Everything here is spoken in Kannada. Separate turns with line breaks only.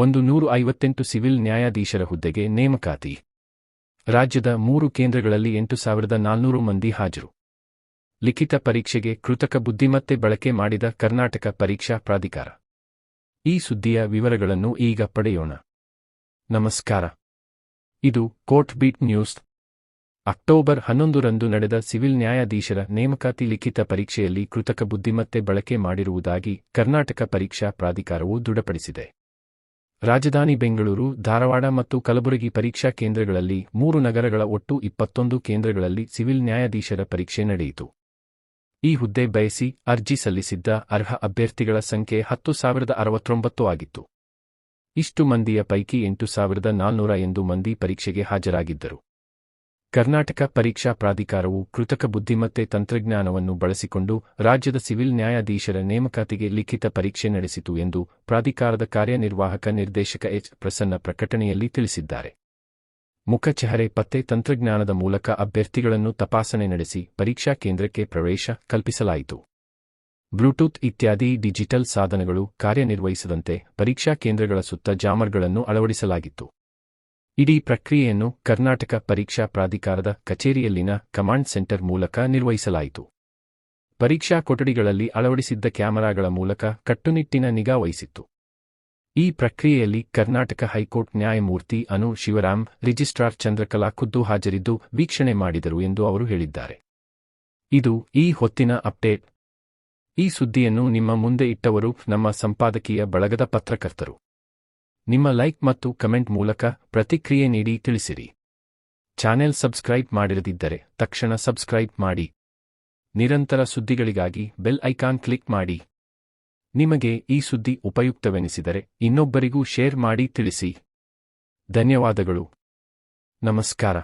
ಒಂದು ನೂರು ಐವತ್ತೆಂಟು ಸಿವಿಲ್ ನ್ಯಾಯಾಧೀಶರ ಹುದ್ದೆಗೆ ನೇಮಕಾತಿ. ರಾಜ್ಯದ ಮೂರು ಕೇಂದ್ರಗಳಲ್ಲಿ ಎಂಟು ಸಾವಿರದ ನಾಲ್ನೂರು ಮಂದಿ ಹಾಜರು. ಲಿಖಿತ ಪರೀಕ್ಷೆಗೆ ಕೃತಕ ಬುದ್ಧಿಮತ್ತೆ ಬಳಕೆ ಮಾಡಿದ ಕರ್ನಾಟಕ ಪರೀಕ್ಷಾ ಪ್ರಾಧಿಕಾರ. ಈ ಸುದ್ದಿಯ ವಿವರಗಳನ್ನು ಈಗ ಪಡೆಯೋಣ. ನಮಸ್ಕಾರ. ಇದು ಕೋರ್ಟ್ ಬೀಟ್ ನ್ಯೂಸ್. ಅಕ್ಟೋಬರ್ ಹನ್ನೊಂದರಂದು ನಡೆದ ಸಿವಿಲ್ ನ್ಯಾಯಾಧೀಶರ ನೇಮಕಾತಿ ಲಿಖಿತ ಪರೀಕ್ಷೆಯಲ್ಲಿ ಕೃತಕ ಬುದ್ಧಿಮತ್ತೆ ಬಳಕೆ ಮಾಡಿರುವುದಾಗಿ ಕರ್ನಾಟಕ ಪರೀಕ್ಷಾ ಪ್ರಾಧಿಕಾರವು ದೃಢಪಡಿಸಿದೆ. ರಾಜಧಾನಿ ಬೆಂಗಳೂರು, ಧಾರವಾಡ ಮತ್ತು ಕಲಬುರಗಿ ಪರೀಕ್ಷಾ ಕೇಂದ್ರಗಳಲ್ಲಿ ಮೂರು ನಗರಗಳ ಒಟ್ಟು ಇಪ್ಪತ್ತೊಂದು ಕೇಂದ್ರಗಳಲ್ಲಿ ಸಿವಿಲ್ ನ್ಯಾಯಾಧೀಶರ ಪರೀಕ್ಷೆ ನಡೆಯಿತು. ಈ ಹುದ್ದೆ ಬಯಸಿ ಅರ್ಜಿ ಸಲ್ಲಿಸಿದ್ದ ಅರ್ಹ ಅಭ್ಯರ್ಥಿಗಳ ಸಂಖ್ಯೆ ಹತ್ತು ಸಾವಿರದ ಅರವತ್ತೊಂಬತ್ತು ಆಗಿತ್ತು. ಇಷ್ಟು ಮಂದಿಯ ಪೈಕಿ ಎಂಟು ಸಾವಿರದ ನಾಲ್ನೂರ ಎಂದು ಮಂದಿ ಪರೀಕ್ಷೆಗೆ ಹಾಜರಾಗಿದ್ದರು. ಕರ್ನಾಟಕ ಪರೀಕ್ಷಾ ಪ್ರಾಧಿಕಾರವು ಕೃತಕ ಬುದ್ಧಿಮತ್ತೆ ತಂತ್ರಜ್ಞಾನವನ್ನು ಬಳಸಿಕೊಂಡು ರಾಜ್ಯದ ಸಿವಿಲ್ ನ್ಯಾಯಾಧೀಶರ ನೇಮಕಾತಿಗೆ ಲಿಖಿತ ಪರೀಕ್ಷೆ ನಡೆಸಿತು ಎಂದು ಪ್ರಾಧಿಕಾರದ ಕಾರ್ಯನಿರ್ವಾಹಕ ನಿರ್ದೇಶಕ ಎಚ್. ಪ್ರಸನ್ನ ಪ್ರಕಟಣೆಯಲ್ಲಿ ತಿಳಿಸಿದ್ದಾರೆ. ಮುಖಚಹರೆ ಪತ್ತೆ ತಂತ್ರಜ್ಞಾನದ ಮೂಲಕ ಅಭ್ಯರ್ಥಿಗಳನ್ನು ತಪಾಸಣೆ ನಡೆಸಿ ಪರೀಕ್ಷಾ ಕೇಂದ್ರಕ್ಕೆ ಪ್ರವೇಶ ಕಲ್ಪಿಸಲಾಯಿತು. ಬ್ಲೂಟೂತ್ ಇತ್ಯಾದಿ ಡಿಜಿಟಲ್ ಸಾಧನಗಳು ಕಾರ್ಯನಿರ್ವಹಿಸದಂತೆ ಪರೀಕ್ಷಾ ಕೇಂದ್ರಗಳ ಸುತ್ತ ಜಾಮರ್ಗಳನ್ನು ಅಳವಡಿಸಲಾಗಿತ್ತು. ಇಡೀ ಪ್ರಕ್ರಿಯೆಯನ್ನು ಕರ್ನಾಟಕ ಪರೀಕ್ಷಾ ಪ್ರಾಧಿಕಾರದ ಕಚೇರಿಯಲ್ಲಿನ ಕಮಾಂಡ್ ಸೆಂಟರ್ ಮೂಲಕ ನಿರ್ವಹಿಸಲಾಯಿತು. ಪರೀಕ್ಷಾ ಕೊಠಡಿಗಳಲ್ಲಿ ಅಳವಡಿಸಿದ್ದ ಕ್ಯಾಮೆರಾಗಳ ಮೂಲಕ ಕಟ್ಟುನಿಟ್ಟಿನ ನಿಗಾ ವಹಿಸಿತ್ತು. ಈ ಪ್ರಕ್ರಿಯೆಯಲ್ಲಿ ಕರ್ನಾಟಕ ಹೈಕೋರ್ಟ್ ನ್ಯಾಯಮೂರ್ತಿ ಅನು ಶಿವರಾಮ್, ರಿಜಿಸ್ಟ್ರಾರ್ ಚಂದ್ರಕಲಾ ಖುದ್ದು ಹಾಜರಿದ್ದು ವೀಕ್ಷಣೆ ಮಾಡಿದರು ಎಂದು ಅವರು ಹೇಳಿದ್ದಾರೆ. ಇದು ಈ ಹೊತ್ತಿನ ಅಪ್ಡೇಟ್. ಈ ಸುದ್ದಿಯನ್ನು ನಿಮ್ಮ ಮುಂದೆ ಇಟ್ಟವರು ನಮ್ಮ ಸಂಪಾದಕೀಯ ಬಳಗದ ಪತ್ರಕರ್ತರು. ನಿಮ್ಮ ಲೈಕ್ ಮತ್ತು ಕಮೆಂಟ್ ಮೂಲಕ ಪ್ರತಿಕ್ರಿಯೆ ನೀಡಿ ತಿಳಿಸಿರಿ. ಚಾನೆಲ್ ಸಬ್ಸ್ಕ್ರೈಬ್ ಮಾಡಿರದಿದ್ದರೆ ತಕ್ಷಣ ಸಬ್ಸ್ಕ್ರೈಬ್ ಮಾಡಿ. ನಿರಂತರ ಸುದ್ದಿಗಳಿಗಾಗಿ ಬೆಲ್ ಐಕಾನ್ ಕ್ಲಿಕ್ ಮಾಡಿ. ನಿಮಗೆ ಈ ಸುದ್ದಿ ಉಪಯುಕ್ತವೆನಿಸಿದರೆ ಇನ್ನೊಬ್ಬರಿಗೂ ಶೇರ್ ಮಾಡಿ ತಿಳಿಸಿ. ಧನ್ಯವಾದಗಳು. ನಮಸ್ಕಾರ.